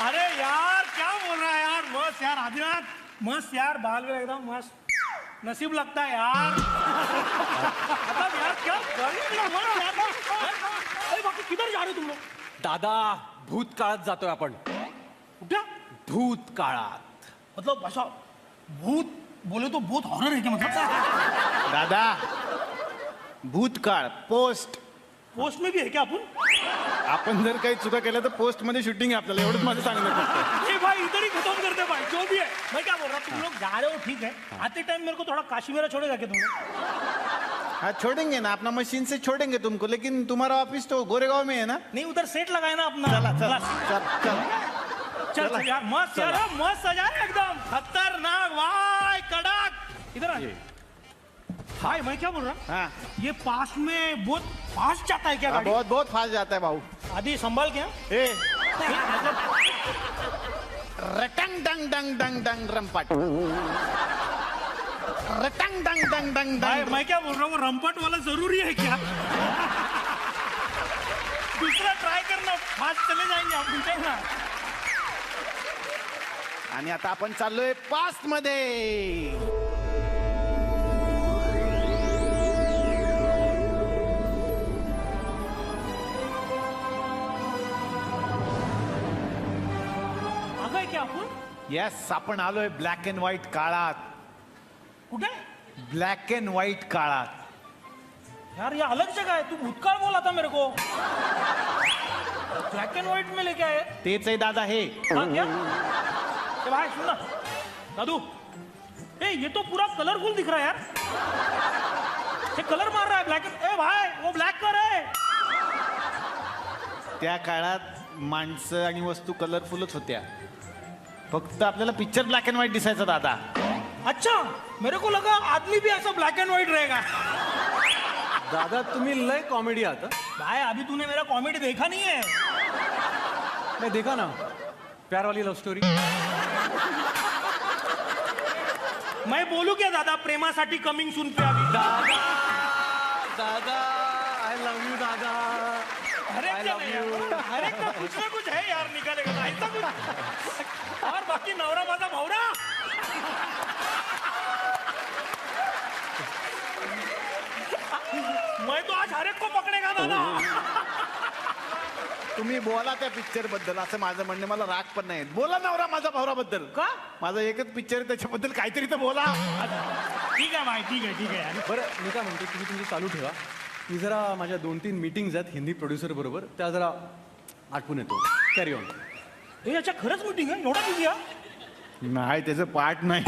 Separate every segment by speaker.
Speaker 1: अरे यार क्या बोल रहा है यार? मस्त यार आदिनाथ मस्त यार बाल में एकदम मस्त। नसीब लगता है यार। मतलब यार क्या कर ही मस्त यार। अरे बाकी किधर जा रहे हो तुम लोग?
Speaker 2: दादा भूतकाळात जातोय आपण.
Speaker 1: क्या
Speaker 2: भूतकाळात.
Speaker 1: मतलब ऐसा भूत बोले तो बहुत हॉरर है क्या मतलब?
Speaker 3: दादा भूतकाळ पोस्ट
Speaker 1: पोस्ट में भी है क्या अपन
Speaker 3: आपण जर काही चुका केल्या तर पोस्टमध्ये शूटिंग आहे आपल्याला. एवढंच माझं सांगणं
Speaker 1: ये भाई इधर ही खत्म करते भाई. जो भी है मैं क्या बोल रहा तुम लोग जा रहे हो ठीक है. आते टाइम मेरे को थोड़ा काशी मेरा छोड़ेगा क्या तुम लोग
Speaker 3: हाँ छोड़ेंगे ना. अपना मशीन से छोड़ेंगे तुमको. लेकिन तुम्हारा ऑफिस तो गोरेगांव में है ना?
Speaker 1: नहीं उधर सेट लगाए ना अपना.
Speaker 3: चला चला। चल चल.
Speaker 1: चल चल. यार मस्त यार मस्त सजा है एकदम. खतरनाक. वाई कड़क. इधर आ. हाय मैं क्या बोल रहा
Speaker 3: हाँ?
Speaker 1: ये पास में बहुत फास्ट जाता है क्या
Speaker 3: हाँ,
Speaker 1: गाड़ी?
Speaker 3: बहुत बहुत फास्ट जाता है भाऊ
Speaker 1: आदि संभाल क्या?
Speaker 3: ए। रटंग डंग डंग डंग डंग रंपट रटंग डंग डंग डंग
Speaker 1: भाई
Speaker 3: डंग
Speaker 1: मैं क्या बोल रहा हूँ? वो रंपट वाला जरूरी है क्या? दूसरा ट्राय करना फास्ट चले जाएंगे आप ना?
Speaker 3: आणि आता आपण चाललोय
Speaker 1: पास्टमध्ये
Speaker 3: येस आपण आलोय ब्लॅक अँड व्हाईट काळात.
Speaker 1: कुठे?
Speaker 3: ब्लॅक अँड व्हाईट काळात.
Speaker 1: यार ये अलग जगह है तू भूतकाल बोला था मेरे को. ब्लॅक एंड व्हाइट में लेके आए
Speaker 3: तेच आहे दादा हे.
Speaker 1: हाँ क्या? ए भाई सुन ना. दादू ए ये तो पूरा कलरफुल दिख रहा है यार. ये कलर मार रहा है ब्लैक ए भाई वो ब्लैक कर है.
Speaker 3: त्या काळात माणसं आणि वस्तू कलरफुलच होत्या. फक्त आपल्याला पिक्चर ब्लॅक अँड व्हाईट दिसायचा दादा.
Speaker 1: अच्छा मेरे को लगा आदमी भी ऐसा ब्लॅक एंड व्हाइट रहेगा.
Speaker 2: दादा तुम्ही लय कॉमेडी आहात हं?
Speaker 1: भाई अभी तूने मेरा कॉमेडी देखा नहीं है.
Speaker 2: नाही देखा ना. प्यार वाली लव्ह स्टोरी
Speaker 1: मैं बोलू क्या दादा? प्रेमासाठी कमिंग सुन पे अभी.
Speaker 2: दादा दादा आय लव्ह यू दादा.
Speaker 1: हर एक का नहीं. है। हर एक का कुछ ना कुछ है यार निकालेगा ना, ऐसा कुछ. और बाकी नवरा माझा भावरा. मैं तो आज हर एक को पकड़ेगा दादा.
Speaker 3: तुम्ही बोला त्या पिक्चरबद्दल असं माझं म्हणणं मला राग पण नाही बोला नवरा माझा भावरा बद्दल.
Speaker 1: का?
Speaker 3: माझा एकच पिक्चर आहे त्याच्याबद्दल काहीतरी तर बोला.
Speaker 1: ठीक आहे भाई ठीक आहे ठीक आहे. यार
Speaker 2: बरं मी काय म्हणतो तुम्ही तुमचं चालू ठेवा. मी जरा माझ्या दोन तीन मीटिंग्स आहेत हिंदी प्रोड्युसर बरोबर त्या जरा आठवून येतो. कॅरी ऑन
Speaker 1: हे याच्या खरंच मिटिंग आहे? एवढा बिझी आहे?
Speaker 3: नाही त्याचं पार्ट नाही.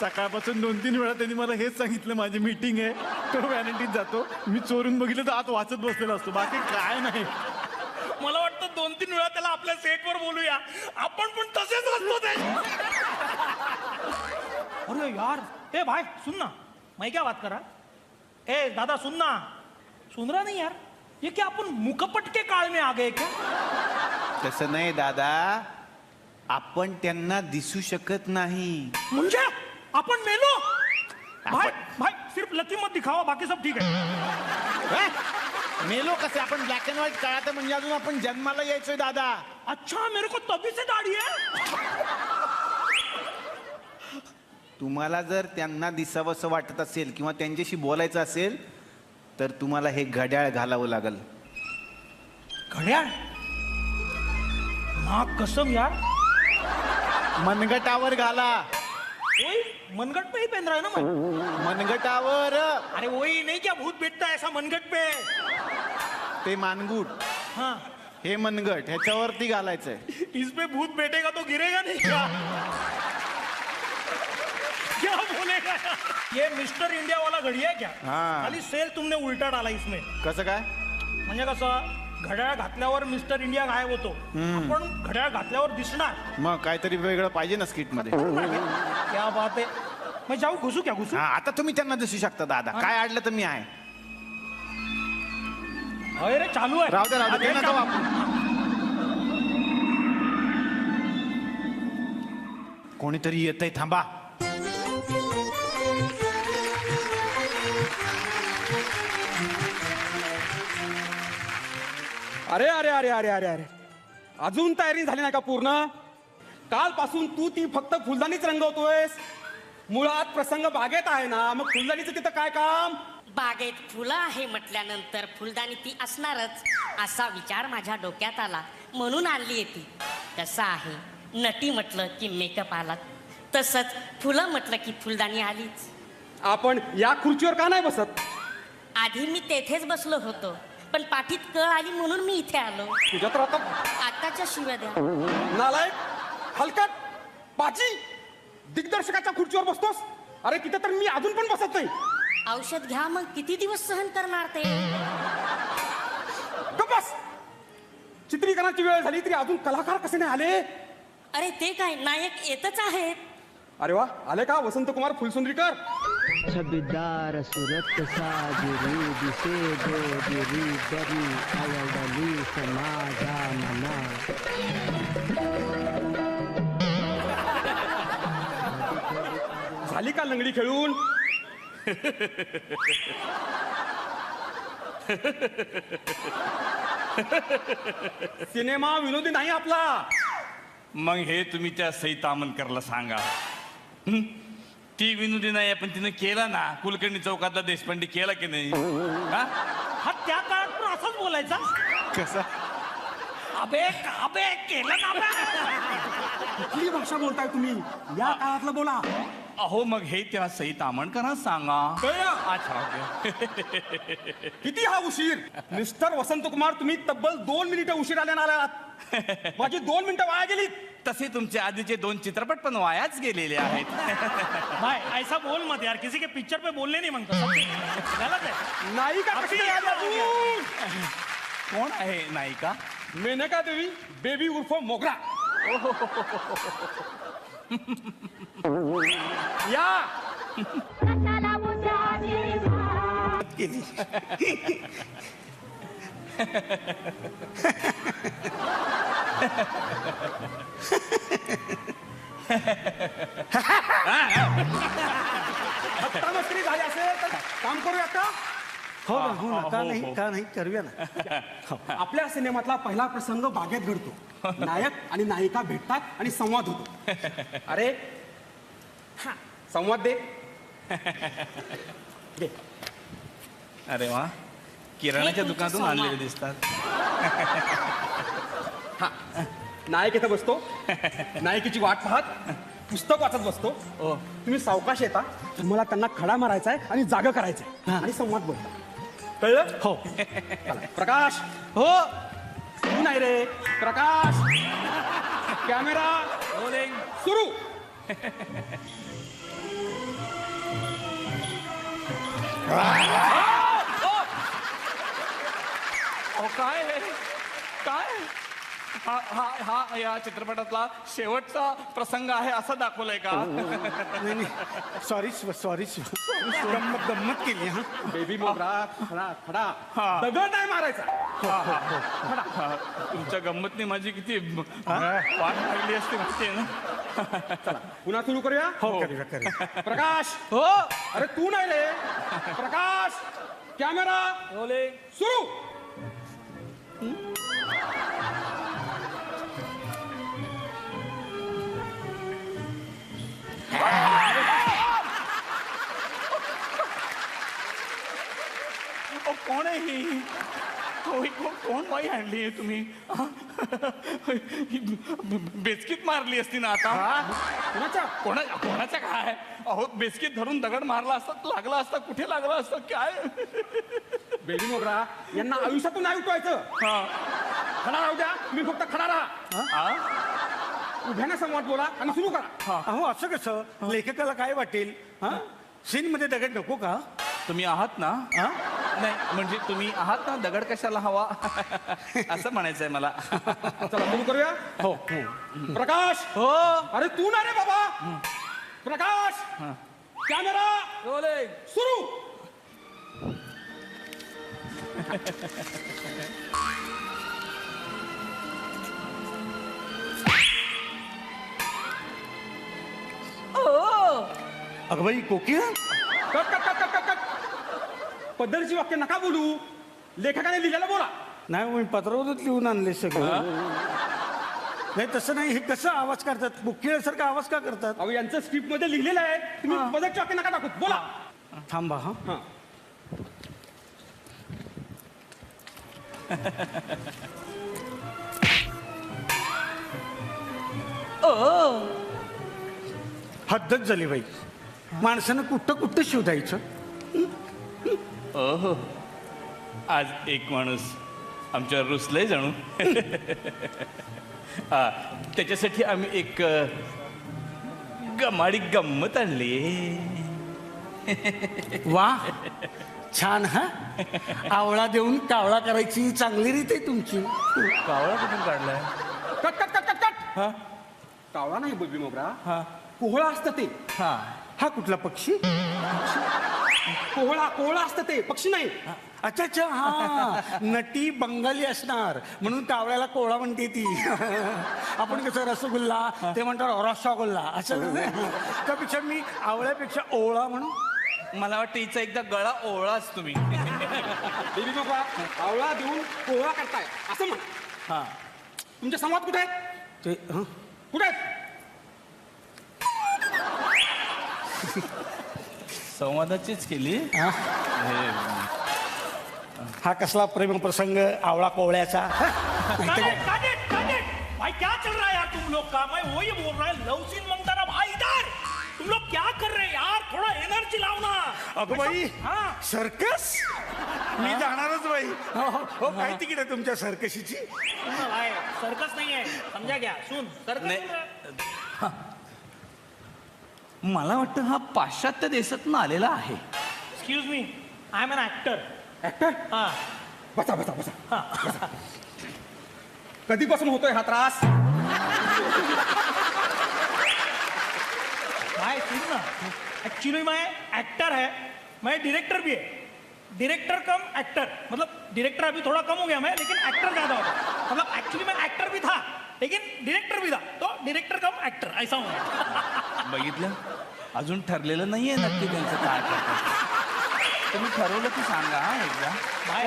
Speaker 3: सकाळपासून दोन तीन वेळा त्यांनी मला हेच सांगितलं माझी मीटिंग आहे. तो व्हॅनिटीत जातो. मी चोरून बघितलं तर आत वाचत बसलेला असतो. बाकी काय नाही.
Speaker 1: वाटतं दोन तीन वेळा त्याला आपल्या सेटवर बोलूया. आपण पण तसेच असतो ते. अरे यार ए भाई सुन ना. मैं क्या बात कर? रहा ए दादा सुन ना. सुन रहा नहीं यार? ये क्या अपन मुकपट के काळ में आ गए क्या?
Speaker 3: तसं नाही दादा. आपण त्यांना दिसू शकत नाही.
Speaker 1: म्हणजे आपण मेलो. भाई भाई सिर्फ लकी मत दिखावा बाकी सब ठीक है.
Speaker 3: हे? मेलो कसे? आपण ब्लॅक अँड व्हाईट काळात आहे म्हणजे अजून आपण जन्माला यायचोय दादा.
Speaker 1: अच्छा मेरे को तभी से दाढ़ी है.
Speaker 3: तुम्हाला जर त्यांना दिसावंसं वाटत असेल किंवा त्यांच्याशी बोलायचं असेल तर तुम्हाला हे घड्याळ घालावं लागल.
Speaker 1: घड्याळ? नाक कसम यार?
Speaker 3: मनगटावर घाला.
Speaker 1: मनगट पे ही पहन रहा है ना मैं
Speaker 3: मनगटावर.
Speaker 1: अरे वही नहीं क्या भूत बैठता है ऐसा मनगट पे?
Speaker 3: ते मानगुट.
Speaker 1: हाँ.
Speaker 3: हे मनगट ह्याच्यावरती घालायचंय.
Speaker 1: इस पे भूत बैठेगा तो गिरेगा नहीं क्या क्या बोलेगा ये मिस्टर इंडिया वाला घड़ी है क्या?
Speaker 3: हाँ.
Speaker 1: खाली सेल तुमने उलटा डाला इसमें।
Speaker 3: कसं काय?
Speaker 1: म्हणजे कसं घड्याळ घातल्यावर मिस्टर इंडिया गायब होतो. आपण घड्याळ घातल्यावर दिसणार.
Speaker 3: मग काहीतरी वेगळं पाहिजे ना स्किटमध्ये
Speaker 1: क्या बात है मैं जाऊ घुसू क्या घुसू?
Speaker 3: हा आता तुम्ही त्यांना दिसू शकता दादा. काय अडलं तर मी आहे.
Speaker 1: अरे चालू आहे.
Speaker 3: राहू दे राहू दे
Speaker 1: अरे,
Speaker 3: ते नका वापरू. कोणीतरी येतंय थांबा.
Speaker 4: अरे अरे अरे अरे अरे अरे. अजून तयारी झाली नाही का पूर्ण? कालपासून तू ती फक्त फुलदाणीच रंगवतोयस. मुळात प्रसंग बागेत आहे ना मग फुलदाणीचं तिथं काय काम?
Speaker 5: बागेत फुलं आहे म्हटल्यानंतर फुलदाणी ती असणारच असा विचार माझ्या डोक्यात आला. म्हणून आणली ती. कसं आहे. नटी म्हटलं की मेकअप आला तसंच फुलं म्हटलं की फुलदाणी आलीच.
Speaker 4: आपण या खुर्चीवर का नाही बसत?
Speaker 5: आधी मी तेथेच बसलो होतो पण पाठीत कळ आली म्हणून मी इथे आलो.
Speaker 4: तुझ्या तर आता
Speaker 5: आताच्या शिव्या द्या.
Speaker 4: नालायक हलकट पाची दिग्दर्शकाच्या खुर्चीवर बसतोस? अरे तिथे तर मी अजून पण बसत नाही.
Speaker 5: औषध घ्या मग. किती दिवस सहन करणार ते?
Speaker 4: चित्रीकरणाची वेळ झाली तरी अजून कलाकार कसे नाही आले?
Speaker 5: अरे ते काय नायक येतच आहेत.
Speaker 4: अरे वा आले का? वसंत कुमार फुलसुंदरीकर?
Speaker 6: छबिदार सुरत साजिरी दिसे दरी आवडली समाजा मना.
Speaker 4: झाली का लंगडी खेळून? सिनेमा विनोदी नाही आपला.
Speaker 7: मग हे तुम्ही त्या सई तामनकरला सांगा. हं? ती विनोदी नाही पण तिनं केला ना. कुलकर्णी चौकातला देशपांडे केला की नाही? हा?
Speaker 1: हा त्या काळात पण असंच बोलायचा.
Speaker 7: कसा?
Speaker 1: अबे अबे केलं ना बे.
Speaker 4: कुठली भाषा बोलताय तुम्ही? या काळातलं बोला.
Speaker 7: अहो मग हे त्या सई तामणकरांना सांगा.
Speaker 4: कळलं?
Speaker 7: अच्छा ओके.
Speaker 4: किती हा उशीर? मिस्टर वसंत कुमार तुम्ही तब्बल दोन मिनिटं उशीर आल्या आलात. माझी दोन मिनिटं वाया गेली
Speaker 7: तसे तुमचे आधीचे दोन चित्रपट पण वायाच गेलेले आहेत.
Speaker 1: भाई ऐसा बोल मत यार किसी के पिक्चर पे बोलने नहीं मांगता सब गलत है।
Speaker 4: आली अजून?
Speaker 7: कोण आहे नायिका?
Speaker 4: मेनका देवी बेबी उर्फ मोगरा. या. हत्ता मस्करी झाली असेल तर काम करूया का
Speaker 8: हो ना हो ना का नाही का नाही करूया ना.
Speaker 4: आपल्या सिनेमातला पहिला प्रसंग बागेत घडतो. नायक आणि नायिका भेटतात आणि संवाद होतो. अरे हा. संवाद दे. दे.
Speaker 7: अरे वा. किराणाच्या
Speaker 5: हे तुमचे
Speaker 7: दुकानातून. आणलेले दिसतात.
Speaker 4: हा. नायक इथं बसतो. नायकीची वाट पाहत पुस्तक वाचत बसतो. तुम्ही सावकाश येता. तुम्हाला त्यांना खडा मारायचा आहे आणि जागा करायचंय. आणि संवाद बोलता. कळलं? हो. चला, प्रकाश.
Speaker 2: हो.
Speaker 4: तू नाही रे. प्रकाश. कॅमेरा. सुरू.
Speaker 7: अहो काय हे? काय? हा हा हा या चित्रपटातला शेवटचा प्रसंग आहे असं दाखवलंय का?
Speaker 8: नाही नाही. सॉरी सॉरी गंमत गंमत केली हा.
Speaker 4: बेबी मोगरा खडा खडा. दगड नाही मारायचा.
Speaker 7: हा, तुमच्या गंमतने माझी किती वाट लागली असते माहितीये ना?
Speaker 4: पुन्हा सुरू करूया?
Speaker 8: हो. करूया करूया
Speaker 4: प्रकाश!
Speaker 2: हो.
Speaker 4: अरे तू नाही रे. प्रकाश! कॅमेरा! सुरू!
Speaker 7: कोण आहे ही? कोण बाई आणली आहे तुम्ही? ही? बेचकीत मारली असती ना आता.
Speaker 4: कुणाच्या
Speaker 7: कोणा कोणाच्या काय? अहो बेचकीत धरून दगड मारला असता लागला असता कुठे लागला असता काय?
Speaker 4: बेबी मोगरा यांना आयुष्यातून नाही उठवायचं.
Speaker 7: हा.
Speaker 4: खडा राहू द्या तुम्ही फक्त खडा राहा.
Speaker 7: हा?
Speaker 4: उभ्याने संवाद बोला आणि सुरू करा.
Speaker 8: अहो असं कसं? लेखकाला काय वाटेल? हा? सीन मध्ये दगड नको का?
Speaker 7: तुम्ही आहात ना?
Speaker 8: हा?
Speaker 7: नाही म्हणजे तुम्ही आहात ना दगड कशाला हवा? असं म्हणायचंय मला.
Speaker 4: चला सुरू करूया? हो. प्रकाश!
Speaker 2: हो.
Speaker 4: अरे तू ना रे बाबा! प्रकाश! कॅमेरा! सुरू!
Speaker 8: अगं बाई कोकिळा
Speaker 4: cut cut cut cut cut cut. पद्धतीची वाक्य नका बोलू. लेखकाने लिहिलेलं बोला.
Speaker 8: नाही मी पत्रावरच लिहून आणले सगळं. नाही तसं नाही हे कसं आवाज करतात? मुख्य आवाज का करतात?
Speaker 4: अहो यांचं स्क्रिप्टमध्ये लिहिलेलं आहे. तुम्ही पदक चॉके नका टाकू बोला.
Speaker 8: थांबा हा.
Speaker 4: हा.
Speaker 8: हद्दच झाली बाई. माणसानं कुठं कुठं शोधायचं
Speaker 7: ओहो. आज एक माणूस आमच्यावर रुसलंय जाणू. हा त्याच्यासाठी आम्ही एक गमाडी गंमत आणली.
Speaker 8: वा छान हा? आवळा देऊन कावळा करायची चांगली रीत आहे तुमची.
Speaker 7: कावळा कुठून काढलाय?
Speaker 4: Cut cut cut cut cut. कावळा नाही बेबी मोगरा
Speaker 7: हा.
Speaker 4: कोहळा असतं ते.
Speaker 7: हा.
Speaker 8: हा कुठला पक्षी?
Speaker 4: कोहळा कोहळा असतं ते पक्षी नाही.
Speaker 8: अच्छा अच्छा हा. नटी बंगाली असणार. म्हणून कावळ्याला कोळा म्हणते ती. आपण कसं रसगुल्ला ते म्हणतात रसगुल्ला असं त्यापेक्षा मी आवळ्यापेक्षा ओळा म्हणून
Speaker 7: मला वाटतं हिचा एकदा गळा ओळाच तुम्ही.
Speaker 4: बेबी आवळा देऊन कोहळा करताय. असं म्हण.
Speaker 7: हा.
Speaker 4: तुमचे संवाद कुठे आहेत?
Speaker 8: ते?
Speaker 4: कुठे आहेत?
Speaker 7: संवादाचीच केली.
Speaker 8: हा? हा कसला प्रेमप्रसंग आवळा कोवळ्याचा?
Speaker 1: it, cut it. भाई क्या चल रहा है यार तुम लोग का मैं? वही बोल रहा है लव सीन मांगता ना भाई इधर। तुम लोग क्या कर रहे हैं यार? थोड़ा एनर्जी लाओ ना।
Speaker 8: अगं बाई
Speaker 1: हाँ।
Speaker 8: सर्कस मी जाणारच बाई. हो, हो, हो काय तिकीट आहे तुमच्या सर्कशीची
Speaker 1: सुन ना भाई सर्कस नहीं है समझा क्या सुन सर्कस
Speaker 7: नहीं। मला वाटतं हा पाश्चात्य देशातून आलेला आहे.
Speaker 1: Excuse me I am an actor
Speaker 4: actor
Speaker 1: हाँ.
Speaker 4: बसा बसा बसा. कधीपासून होतोय हा त्रास?
Speaker 1: भाई सुन ना. एक्चुअली मैं एक्टर है. मैं डायरेक्टर भी है. डायरेक्टर कम एक्टर मतलब डायरेक्टर अभी थोड़ा कम हो गया मैं लेकिन एक्टर ज्यादा हो गया. मतलब एक्चुअली मैं एक्टर भी था. लेकिन डायरेक्टर भी था तो डायरेक्टर कम एक्टर ऐसा हूँ मैं
Speaker 7: बघितलं? अजून ठरलेलं नाहीये नक्की त्यांचं काय करतात. तुम्ही ठरवलं की सांगा हा एकदा.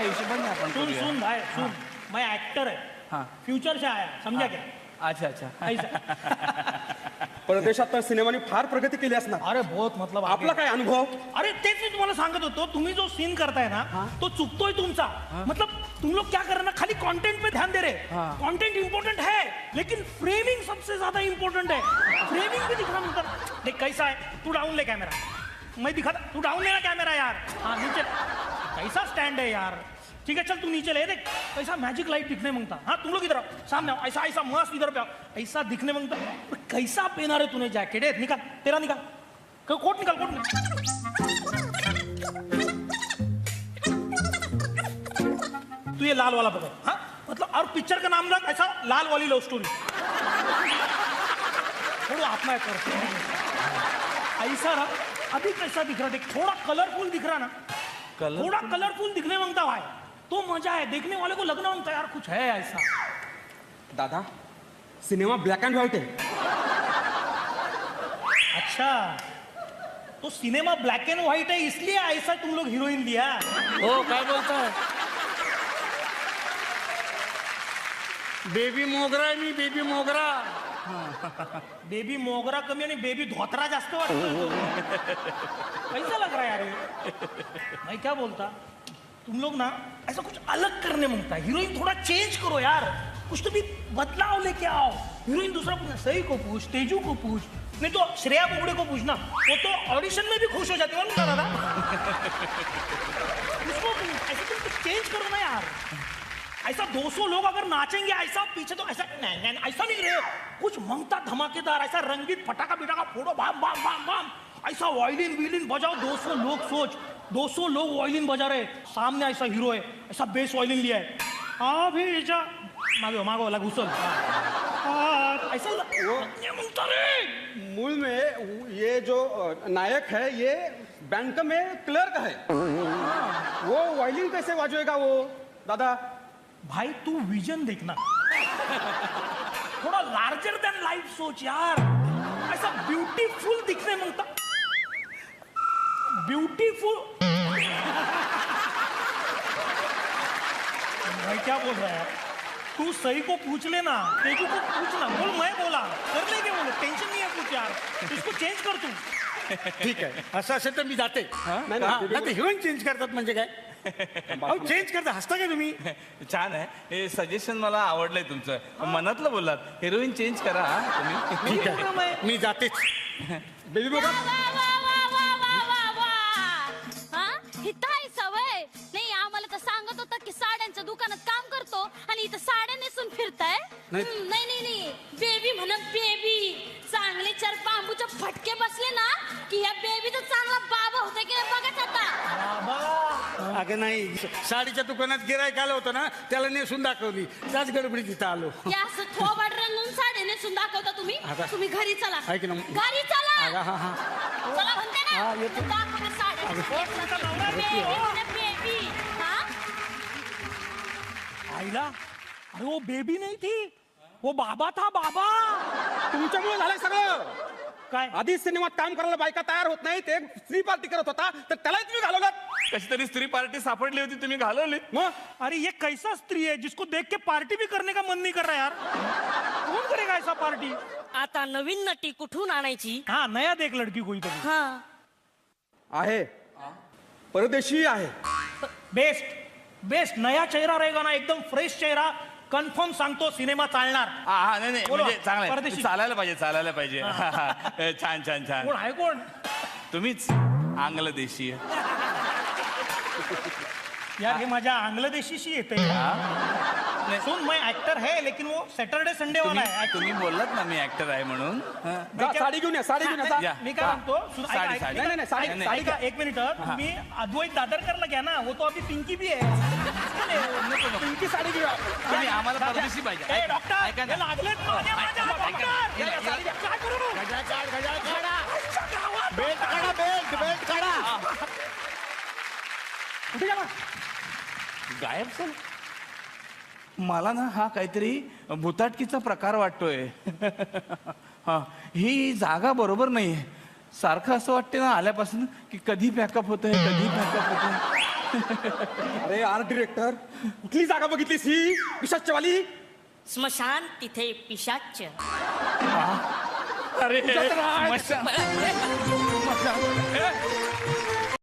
Speaker 7: हिशोबाने आपण
Speaker 1: सुन
Speaker 7: करूया.
Speaker 1: सुन भाई सुन मैं एक्टर है.
Speaker 7: हाँ।
Speaker 1: फ्यूचर से आया समझा क्या
Speaker 7: अच्छा अच्छा.
Speaker 1: ऐसा.
Speaker 4: परदेशात तर सिनेमाने फार प्रगती केली असणार.
Speaker 1: अरे बहुत मतलब आगे.
Speaker 4: आपला काय अनुभव?
Speaker 1: अरे तेच मी तुम्हाला सांगत होतो. तुम्ही जो सीन करताय ना तो चुकतोय तुमचा. मतलब तुम लोग क्या कर रहे ना? खाली कंटेंट पे ध्यान दे रहे कंटेंट इंपॉर्टेंट है लेकिन फ्रेमिंग सबसे ज़्यादा इंपॉर्टेंट है। फ्रेमिंग भी दिखना मतलब देख कैसा है? तू डाउन ले कैमरा मैं दिखा तू डाउन लेना कैमरा यार। हाँ नीचे। कैसा स्टैंड है यार? ठीक है चल तू नीचे ले। देख कैसा मैजिक लाइट दिखने माँगता। हाँ तुम लोग इधर आओ। सामने आओ। ऐसा ऐसा मस्त इधर पे आओ। ऐसा दिखने माँगता। कैसा पहना रहे तूने जैकेट है निकाल। तेरा निकाल। कोट निकाल कोट निकाल। तू ये लाल वाला पकड़ हाँ? मतलब और पिक्चर का नाम रख ऐसा लाल वाली लव स्टोरी थोड़ा आत्मा कर ऐसा रख अभी कैसा दिख रहा? देख थोड़ा कलरफुल दिख रहा ना।
Speaker 7: Colourful?
Speaker 1: थोड़ा कलरफुल दिखने मांगता भाई तो मजा है देखने वाले को लगना मांगता है यार कुछ है ऐसा।
Speaker 4: दादा सिनेमा ब्लॅक अँड व्हाईट आहे
Speaker 1: अच्छा तो सिनेमा ब्लैक एंड व्हाइट है इसलिए ऐसा तुम लोग हीरोइन लिया
Speaker 7: हो काय बोलताय
Speaker 8: बेबी मोगरा आहे मी बेबी मोगरा.
Speaker 1: बेबी मोगरा कमी आणि बेबी धोतरा जास्त वाटतो. कैसा लग रहा है यार ये? क्या बोलता? तुम लोग ना ऐसा कुछ अलग करने मांगता है. हीरोइन थोड़ा चेंज करो यार. कुछ तो भी बदलाव लेके आओ. हीरोइन दूसरा पूछना सही को पूछ तेजू को पूछ. नहीं तो श्रेया बोगड़े को पूछना. वो तो ऑडिशन में भी खुश हो जाती है ना दादा? उसको पूछ. ऐसे तुम कुछ चेंज करो ना यार. ऐसा 200 लोग अगर नाचेंगे ऐसा पीछे तो ऐसा नहीं नहीं ऐसा नहीं रहे। कुछ मंगता धमाकेदार ऐसा रंगीत फटाका बिटाका फोड़ो बाम बाम बाम बाम। ऐसा वायलिन विलिन बजाओ 200 लोग सोच। 200 लोग वायलिन बजा रहे सामने ऐसा हीरो है ऐसा बेस वायलिन लिया है। अभी जा मागो मागो लग घुसल हाँ, ऐसा मंगता रे!
Speaker 4: मूल में ये जो नायक है ये बैंक में क्लर्क है। वो वायलिन कैसे वाजवेगा वो? दादा
Speaker 1: भाई तू विजन देखना. थोड़ा लार्जर देन लाइफ सोच यार. ऐसा ब्यूटीफुल दिखने मांगता ब्यूटीफुल भाई क्या बोल रहा है? तू सही को पूछ लेना तेजू को पूछना बोल मैं बोला. कर लेंगे बोलो? टेंशन नहीं है कुछ यार. इसको चेंज कर तू.
Speaker 8: ठीक आहे असं असेल तर मी जाते. नाही नाही. हिरोईन चेंज करतात म्हणजे काय? अहो चेंज करता हसता काय तुम्ही?
Speaker 7: छान आहे. हे सजेशन मला आवडलंय तुमचं. मनातलं बोललात. हिरोईन चेंज करा हा, तुम्ही.
Speaker 8: ठीक आहे. मी जातेच. बेबी. बघा.
Speaker 9: हा? इथं आहे सवय. नाही आम्हाला तर सांगत होता की साड्यांच्या दुकानात काम करतो आणि इथं साड्या नेसून फिरताय.
Speaker 8: नाही.
Speaker 9: हम्म, नाही. नाही.
Speaker 8: साडीच्या दुकानात गिरायक आलं होतं ना त्याला नेसून दाखवली. त्याच गडबडीत इथं आलो.
Speaker 9: हे असं थोबाड रंगून साडी नेसून दाखवता तुम्ही?
Speaker 8: आता-
Speaker 9: तुम्ही घरी चला.
Speaker 8: ऐक ना.
Speaker 9: घरी चला.
Speaker 8: हा हा.
Speaker 9: म्हणते
Speaker 8: हा, येतो.
Speaker 9: दाखवा साड्या. हा?
Speaker 1: आईला? अरे वो बेबी नहीं थी वो बाबा था बाबा.
Speaker 4: तुमच्यामुळे झालंय सगळं.
Speaker 1: काय?
Speaker 4: आधी सिनेमात काम करायला बायका तयार होत नाही ते स्त्री पार्टी करत होता तर त्यालाही तुम्ही घालवलात.
Speaker 7: कशी तरी स्त्री पार्टी सापडली होती तुम्ही घालवली.
Speaker 4: मग?
Speaker 1: अरे ये कैसा स्त्री है जिसको देख के पार्टी भी करने का मन नहीं कर रहा यार? कौन करेगा ऐसा पार्टी?
Speaker 5: आता नवीन नटी कुठून आणायची?
Speaker 1: हाँ नया देख लड़की कोई तो.
Speaker 5: हा.
Speaker 4: आहे. परदेशी आहे.
Speaker 1: बेस्ट बेस्ट नया चेहरा रहेगा ना एकदम फ्रेश चेहरा. कन्फर्म सांगतो सिनेमा चालणार.
Speaker 7: हा हा नाही नाही
Speaker 1: बोला,
Speaker 7: म्हणजे चांगलं आहे.
Speaker 1: परदेशी.
Speaker 7: चालायला पाहिजे चालायला पाहिजे. हा, हा. ए, छान छान छान.
Speaker 1: कोण आहे कोण?
Speaker 7: तुम्हीच. आंग्ल देशी
Speaker 1: यार हे माझ्या आंग्लदेशीशी येते सुन मैं एक्टर है लेकिन वो सॅटरडे संडे वाला है
Speaker 7: तुम्ही बोललात ना मी ऍक्टर आहे म्हणून हा.
Speaker 4: जा, साडी घेऊन या साडी घेऊन या जा.
Speaker 7: या.
Speaker 1: मी काय म्हणतो सुन- ऐका,
Speaker 7: साडी,
Speaker 1: ऐका,
Speaker 7: साडी.
Speaker 1: ऐका,
Speaker 4: नाही, नाही, साडी,
Speaker 1: ऐका,
Speaker 7: साडी
Speaker 1: ऐका, एक मिनिट तुम्ही अद्वैत दादरकरला घ्या ना वो तो अभी पिंकी भी है
Speaker 4: पिंकी साडी घेऊया
Speaker 7: तुम्ही आम्हाला परदेशी पाहिजे
Speaker 1: ए,
Speaker 7: ऐका-
Speaker 1: डॉक्टर
Speaker 7: ऐका ना.
Speaker 1: लागलेत माझ्या, माझ्या, डॉक्टर.
Speaker 7: या, या, या.
Speaker 1: काय करू
Speaker 8: काढा बेल्ट बेल्ट काढा
Speaker 4: कुठे गेला
Speaker 7: गायब सर. मला ना हा काहीतरी भुताटकीचा प्रकार वाटतोय. हा ही जागा बरोबर नाहीये. सारखं असं वाटते ना आल्यापासून की कधी पॅकअप होतंय कधी पॅकअप होतंय.
Speaker 4: अरे आर्ट डिरेक्टर कुठली जागा बघितलीस ही? विशाच्या वाली?
Speaker 5: स्मशान तिथे पिशाच
Speaker 7: अरे